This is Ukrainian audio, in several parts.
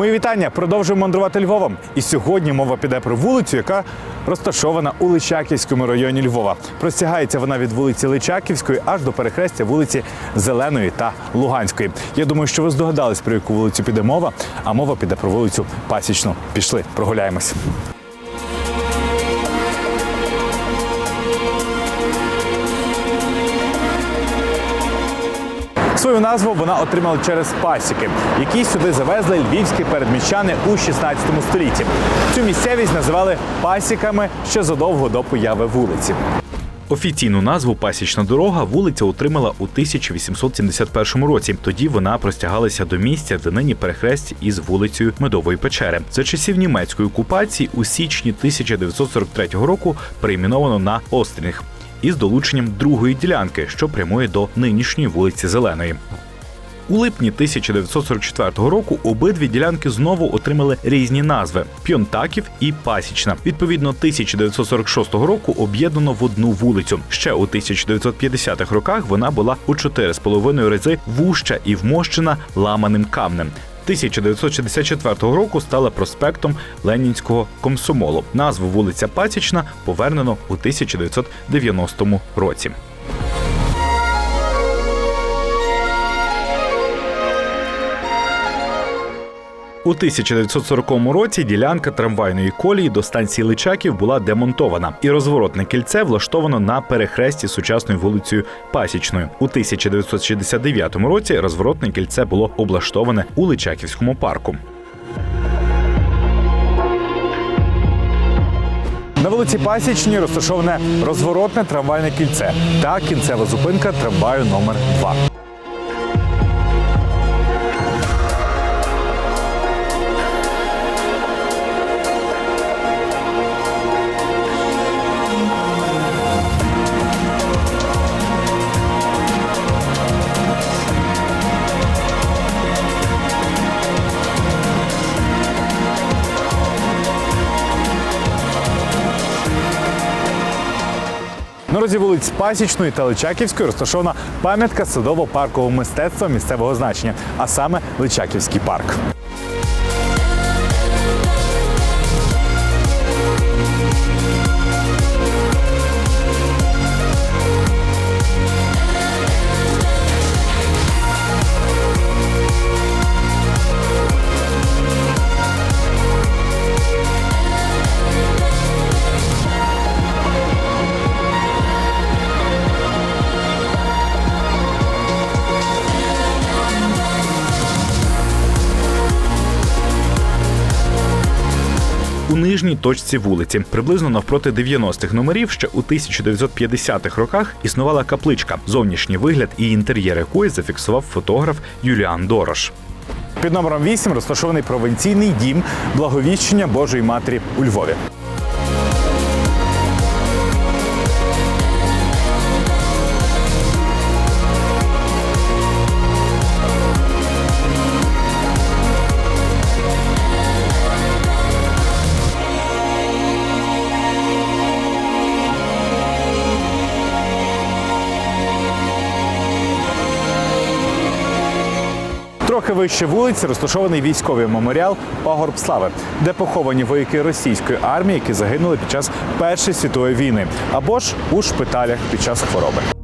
Мої вітання. Продовжуємо мандрувати Львовом. І сьогодні мова піде про вулицю, яка розташована у Личаківському районі Львова. Простягається вона від вулиці Личаківської аж до перехрестя вулиці Зеленої та Луганської. Я думаю, що ви здогадались, про яку вулицю піде мова, а мова піде про вулицю Пасічну. Пішли, прогуляємось. Свою назву вона отримала через пасіки, які сюди завезли львівські передміщани у 16 столітті. Цю місцевість називали пасіками ще задовго до появи вулиці. Офіційну назву Пасічна дорога вулиця отримала у 1871 році. Тоді вона простягалася до місця, де нині перехресть із вулицею Медової печери. За часів німецької окупації у січні 1943 року перейменовано на Острінг із долученням другої ділянки, що прямує до нинішньої вулиці Зеленої. У липні 1944 року обидві ділянки знову отримали різні назви: Пьонтаків і Пасічна. Відповідно, 1946 року об'єднано в одну вулицю. Ще у 1950-х роках вона була у 4,5 рази вужча і вмощена ламаним камнем. 1964 року стала проспектом Ленінського комсомолу. Назву вулиця Пасічна повернено у 1990 році. У 1940 році ділянка трамвайної колії до станції Личаків була демонтована, і розворотне кільце влаштовано на перехресті з сучасною вулицею Пасічною. У 1969 році розворотне кільце було облаштоване у Личаківському парку. На вулиці Пасічній розташоване розворотне трамвайне кільце та кінцева зупинка трамваю номер 2 розі вулиць Пасічної та Личаківської розташована пам'ятка садово-паркового мистецтва місцевого значення, а саме Личаківський парк. У нижній точці вулиці. Приблизно навпроти 90-х номерів ще у 1950-х роках існувала капличка, зовнішній вигляд і інтер'єр якої зафіксував фотограф Юліан Дорош. Під номером 8 розташований провинційний дім благовіщення Божої Матері у Львові. Трохи вище вулиці розташований військовий меморіал Пагорб Слави, де поховані вояки російської армії, які загинули під час Першої світової війни, або ж у шпиталях під час хвороби.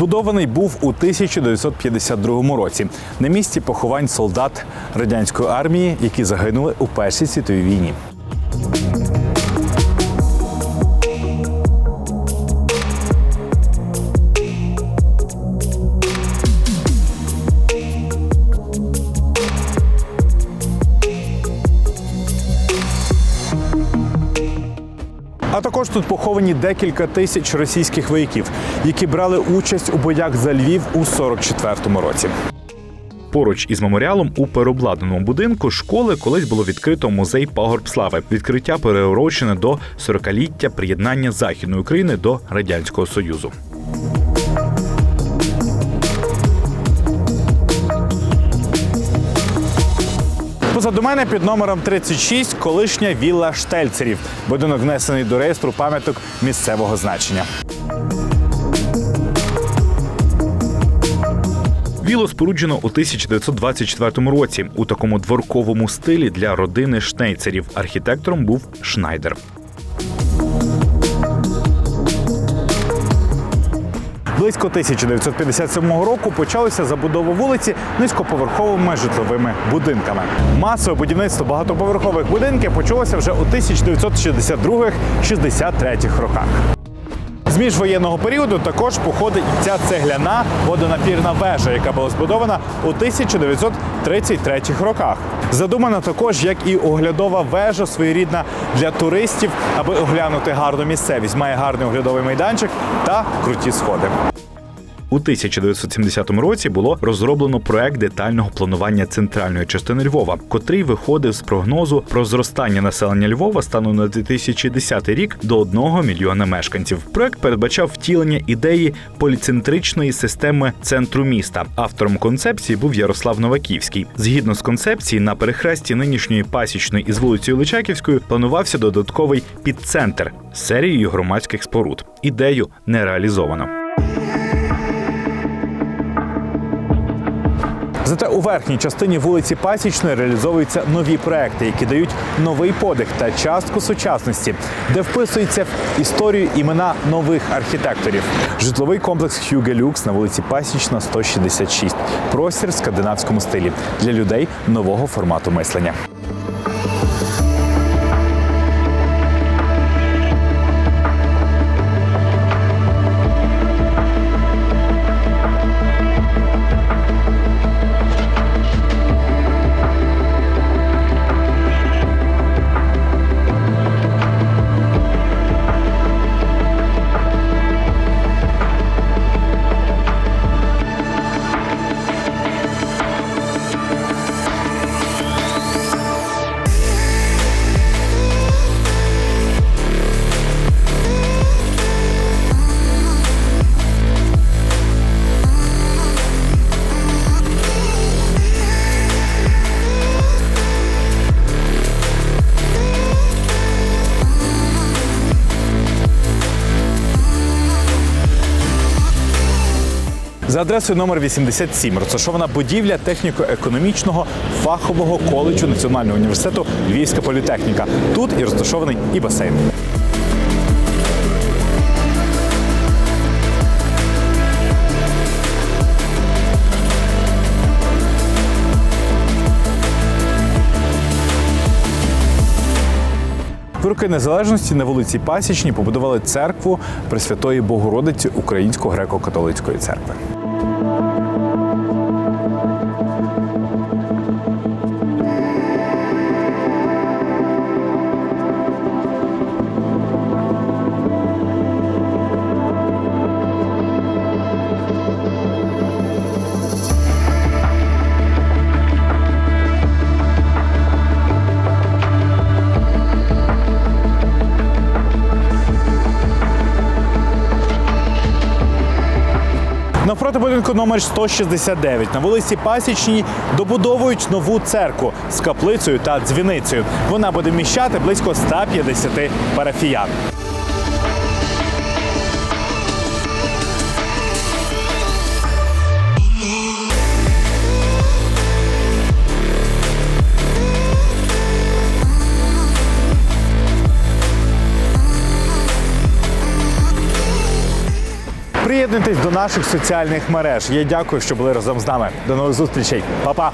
Збудований був у 1952 році на місці поховань солдат радянської армії, які загинули у Першій світовій війні. Також тут поховані декілька тисяч російських вояків, які брали участь у боях за Львів у 44-му році. Поруч із меморіалом у переобладнаному будинку школи колись було відкрито музей пагорб слави. Відкриття переурочене до 40-ліття приєднання Західної України до радянського союзу. Позаду мене під номером 36 колишня вілла штельцерів. Будинок внесений до реєстру пам'яток місцевого значення. Віло споруджено у 1924 році у такому дворковому стилі для родини Шнейцерів. Архітектором був Шнайдер. Близько 1957 року почалася забудова вулиці низькоповерховими житловими будинками. Масове будівництво багатоповерхових будинків почалося вже у 1962-63 роках. Міжвоєнного періоду також походить ця цегляна водонапірна вежа, яка була збудована у 1933 роках. Задумана також як і оглядова вежа, своєрідна для туристів, аби оглянути гарну місцевість. Має гарний оглядовий майданчик та круті сходи. У 1970 році було розроблено проект детального планування центральної частини Львова, котрий виходив з прогнозу про зростання населення Львова станом на 2010 рік до 1 мільйона мешканців. Проект передбачав втілення ідеї поліцентричної системи центру міста. Автором концепції був Ярослав Новаківський. Згідно з концепції, на перехресті нинішньої пасічної із вулицею Личаківською планувався додатковий підцентр серією громадських споруд. Ідею не реалізовано. Зате у верхній частині вулиці Пасічної реалізовуються нові проекти, які дають новий подих та частку сучасності, де вписується в історію імена нових архітекторів. Житловий комплекс Хюге Люкс на вулиці Пасічна, 166. Простір в скандинавському стилі для людей нового формату мислення. Адресою номер 87 розташована будівля техніко-економічного фахового коледжу Національного університету Львівська політехніка. Тут і розташований і басейн. В роки незалежності на вулиці Пасічній побудували церкву Пресвятої Богородиці Українсько-греко-католицької церкви. Навпроти будинку номер 169 на вулиці Пасічній добудовують нову церкву з каплицею та дзвіницею. Вона буде вміщати близько 150 парафіян. Приєднуйтесь до наших соціальних мереж. Я дякую, що були разом з нами. До нових зустрічей. Па-па!